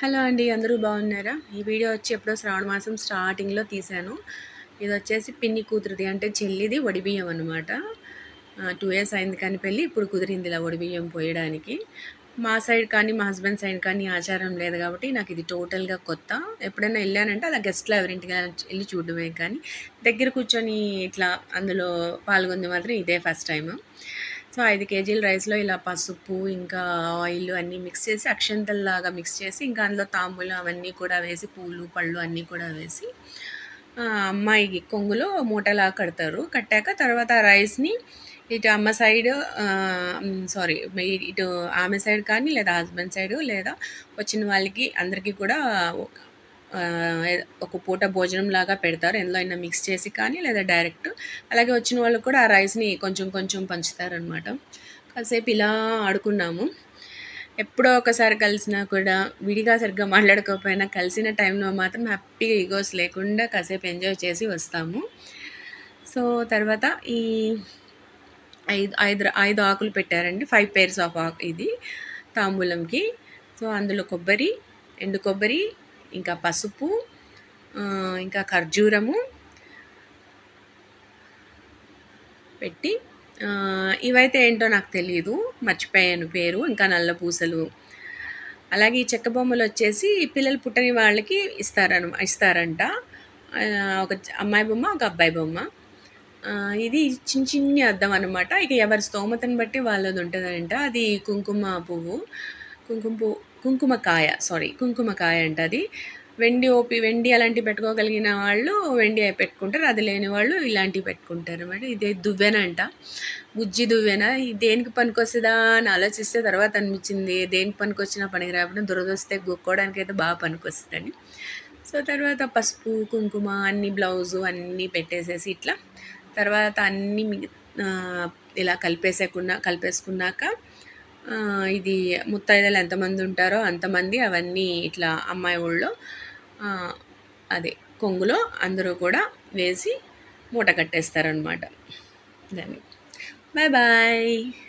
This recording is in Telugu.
హలో అండి అందరూ బాగున్నారా? ఈ వీడియో వచ్చి ఎప్పుడో శ్రావణ మాసం స్టార్టింగ్లో తీశాను. ఇది వచ్చేసి పిన్ని కూతురుది అంటే చెల్లిది వడిబియ్యం అనమాట టూ ఇయర్స్ అయింది కానీ పెళ్ళి ఇప్పుడు కుదిరింది ఇలా వడిబియ్యం పోయడానికి. మా సైడ్ కానీ మా హస్బెండ్ సైడ్ కానీ ఆచారం లేదు కాబట్టి నాకు ఇది టోటల్గా కొత్త. ఎప్పుడైనా వెళ్ళానంటే అలా గెస్ట్లో ఎవరింటికి వెళ్ళి చూడడమే కానీ దగ్గర కూర్చొని ఇట్లా అందులో పాల్గొంది మాత్రం ఇదే ఫస్ట్ టైం సో ఐదు కేజీల రైస్లో ఇలా పసుపు ఇంకా ఆయిల్ అన్నీ మిక్స్ చేసి అక్షంతల్లాగా మిక్స్ చేసి ఇంకా అందులో తాంబూలు అవన్నీ కూడా వేసి పూలు పళ్ళు అన్నీ కూడా వేసి అమ్మాయికి కొంగులో మూటలా కడతారు. కట్టాక తర్వాత రైస్ని ఇటు అమ్మ సైడ్ సారీ ఇటు ఆమె సైడ్ కానీ లేదా హస్బెండ్ సైడ్ లేదా వచ్చిన వాళ్ళకి అందరికీ కూడా ఒక పూట భోజనం లాగా పెడతారు. ఎందులో అయినా మిక్స్ చేసి కానీ లేదా డైరెక్ట్ అలాగే వచ్చిన వాళ్ళకి కూడా ఆ రైస్ని కొంచెం కొంచెం పంచుతారనమాట కాసేపు ఇలా ఆడుకున్నాము. ఎప్పుడో ఒకసారి కలిసినా కూడా విడిగా సరిగ్గా మాట్లాడుకోకపోయినా కలిసిన టైంలో మాత్రం హ్యాపీగా ఈగోస్ లేకుండా కాసేపు ఎంజాయ్ చేసి వస్తాము. సో తర్వాత ఈ ఐదు ఐదు ఐదు ఆకులు పెట్టారండి. ఫైవ్ పేర్స్ ఆఫ్ ఆకు ఇది తాంబూలంకి. సో అందులో కొబ్బరి ఎండు కొబ్బరి ఇంకా పసుపు ఇంకా ఖర్జూరము పెట్టి ఇవైతే ఏంటో నాకు తెలియదు మర్చిపోయాను పేరు ఇంకా నల్ల పూసలు. అలాగే ఈ చెక్క బొమ్మలు వచ్చేసి పిల్లలు పుట్టని వాళ్ళకి ఇస్తారన ఇస్తారంట. ఒక అమ్మాయి బొమ్మ ఒక అబ్బాయి బొమ్మ. ఇది చిన్న చిన్ని అద్దం అనమాట ఇక ఎవరి స్తోమతను బట్టి వాళ్ళది ఉంటుందంట. అది కుంకుమ పువ్వు కుంకుమ పువ్వు కుంకుమకాయ సారీ కుంకుమకాయ అంట అది వెండి ఓపి వెండి అలాంటివి పెట్టుకోగలిగిన వాళ్ళు వెండి పెట్టుకుంటారు. అది లేని వాళ్ళు ఇలాంటివి పెట్టుకుంటారు అనమాట ఇదే దువ్వెన అంట బుజ్జి దువ్వెన. దేనికి పనికొస్తుందా అని ఆలోచిస్తే తర్వాత అనిపించింది. దేనికి పనికొచ్చినా పనికి రాకుండా దురదొస్తే గొక్కోవడానికి అయితే బాగా పనికొస్తుందని సో తర్వాత పసుపు కుంకుమ అన్ని బ్లౌజు అన్నీ పెట్టేసేసి ఇట్లా తర్వాత అన్నీ ఇలా కలిపేసేకున్నా కలిపేసుకున్నాక ఇది ముత్తైదలు ఎంతమంది ఉంటారో అంతమంది అవన్నీ ఇట్లా అమ్మాయి ఊళ్ళో అదే కొంగులో అందరూ కూడా వేసి మూట కట్టేస్తారనమాట దాన్ని. Bye bye.